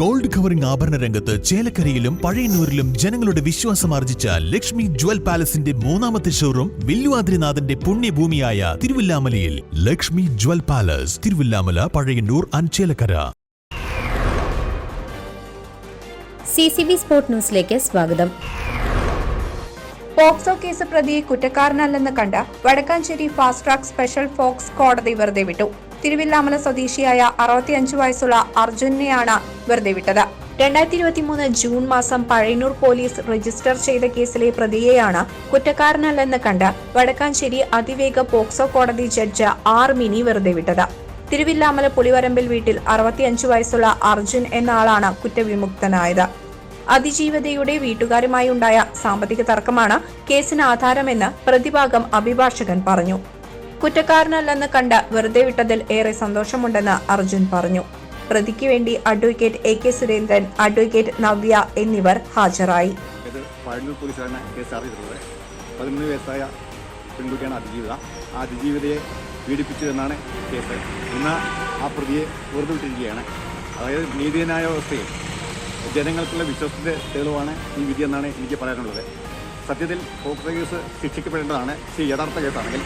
Gold covering ആഭരണ രംഗത്ത് ചേലക്കരയിലും പഴയന്നൂരിലും ജനങ്ങളുടെ വിശ്വാസം ആർജിച്ച ലക്ഷ്മി ജ്വൽ പാലസിന്റെ മൂന്നാമത്തെ ഷോറൂം വില്ലുവാദ്രിനാഥന്റെ പുണ്യഭൂമിയായ തിരുവില്ലാമലയിൽ. Lakshmi jewel palace Thiruvilwamala Pazhayannur Anchelakkara Chelakkara. C C B sport ന്യൂസിലേക്ക് സ്വാഗതം. പോക്സോ കേസ് പ്രതിയെ കുറ്റക്കാരനല്ലെന്ന് കണ്ട Vadakkanchery fast track special POCSO കോടതി വെറുതെ വിട്ടു. തിരുവില്ലാമല സ്വദേശിയായ അറുപത്തിയഞ്ച് വയസ്സുള്ള അർജുനെയാണ് വെറുതെ വിട്ടത്. രണ്ടായിരത്തി ഇരുപത്തി മൂന്ന് ജൂൺ മാസം പഴയന്നൂർ പോലീസ് രജിസ്റ്റർ ചെയ്ത കേസിലെ പ്രതിയെയാണ് കുറ്റക്കാരനല്ലെന്ന് കണ്ട് വടക്കാഞ്ചേരി അതിവേഗ പോക്സോ കോടതി ജഡ്ജ് ആർ മിനി വെറുതെ വിട്ടത്. തിരുവില്ലാമല പുളിവരമ്പിൽ വീട്ടിൽ അറുപത്തിയഞ്ച് വയസ്സുള്ള അർജുൻ എന്ന ആളാണ് കുറ്റവിമുക്തനായത്. അതിജീവതയുടെ വീട്ടുകാരുമായി ഉണ്ടായ സാമ്പത്തിക തർക്കമാണ് കേസിന് ആധാരമെന്ന് പ്രതിഭാഗം അഭിഭാഷകൻ പറഞ്ഞു. കുറ്റക്കാരനല്ലെന്ന് കണ്ട് വെറുതെ വിട്ടതിൽ ഏറെ സന്തോഷമുണ്ടെന്ന് അർജുൻ പറഞ്ഞു. പ്രതിക്ക് വേണ്ടി advocate A K Surendran advocate Navya എന്നിവർ ഹാജരായി. പതിമൂന്ന് വയസ്സായ പെൺകുട്ടിയാണ് അതിജീവിത. ആ അതിജീവിതയെ പീഡിപ്പിച്ചു എന്നാണ് കേസ്. ഇന്ന് ആ പ്രതിയെ വെറുതെ വിട്ടിരിക്കുകയാണ്. അതായത് നീതിയനായ വ്യവസ്ഥയിൽ ജനങ്ങൾക്കുള്ള വിശ്വാസത്തിന്റെ തെളിവാണ് ഈ വിധി എന്നാണ് എനിക്ക് പറയാനുള്ളത്. സത്യത്തിൽ പോക്സോ കേസ് ശിക്ഷിക്കപ്പെടേണ്ടതാണ്. യഥാർത്ഥ കേസാണെങ്കിൽ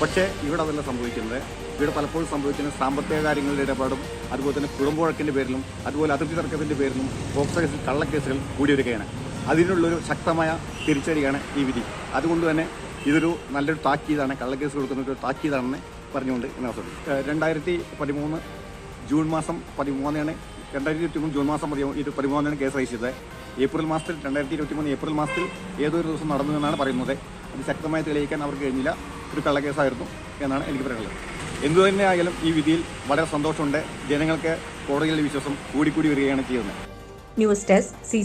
പക്ഷേ ഇവിടെ അതല്ല സംഭവിക്കുന്നത്. ഇവിടെ പലപ്പോഴും സംഭവിക്കുന്ന സാമ്പത്തിക കാര്യങ്ങളുടെ ഇടപാടും അതുപോലെ തന്നെ കുടുംബവഴക്കിന്റെ പേരിലും അതുപോലെ അതിർത്തി തർക്കത്തിന്റെ പേരിലും പോക്സോ കേസിൽ കള്ളക്കേസുകൾ കൂടി വരികയാണ് അതിനുള്ളൊരു ശക്തമായ തിരിച്ചടിയാണ് ഈ വിധി. അതുകൊണ്ട് തന്നെ ഇതൊരു നല്ലൊരു താക്കീതാണ് കള്ളക്കേസ് കൊടുക്കുന്ന ഒരു താക്കീതാണെന്ന് പറഞ്ഞുകൊണ്ട് ഇന്ന് അവസരം രണ്ടായിരത്തി പതിമൂന്ന് ജൂൺ മാസം പതിമൂന്നാണ് രണ്ടായിരത്തി ഇരുപത്തി മൂന്ന് ജൂൺ മാസം ഇത് പതിമൂന്നാണ് കേസ് അയച്ചത് ഏപ്രിൽ മാസത്തിൽ രണ്ടായിരത്തി ഇരുപത്തി മൂന്ന് ഏപ്രിൽ മാസത്തിൽ ഏതൊരു ദിവസം നടന്നു എന്നാണ് പറയുന്നത്. അത് ശക്തമായി തെളിയിക്കാൻ അവർക്ക് കഴിഞ്ഞില്ല. ഒരു കള്ളക്കേസായിരുന്നു എന്നാണ് എനിക്ക് പറയാനുള്ളത്. എന്തു തന്നെയായാലും ഈ വിധിയിൽ വളരെ സന്തോഷമുണ്ട്. ജനങ്ങൾക്ക് കോടതിയിലെ വിശ്വാസം കൂടിക്കൂടി വരികയാണ് ചെയ്യുന്നത്. News desk C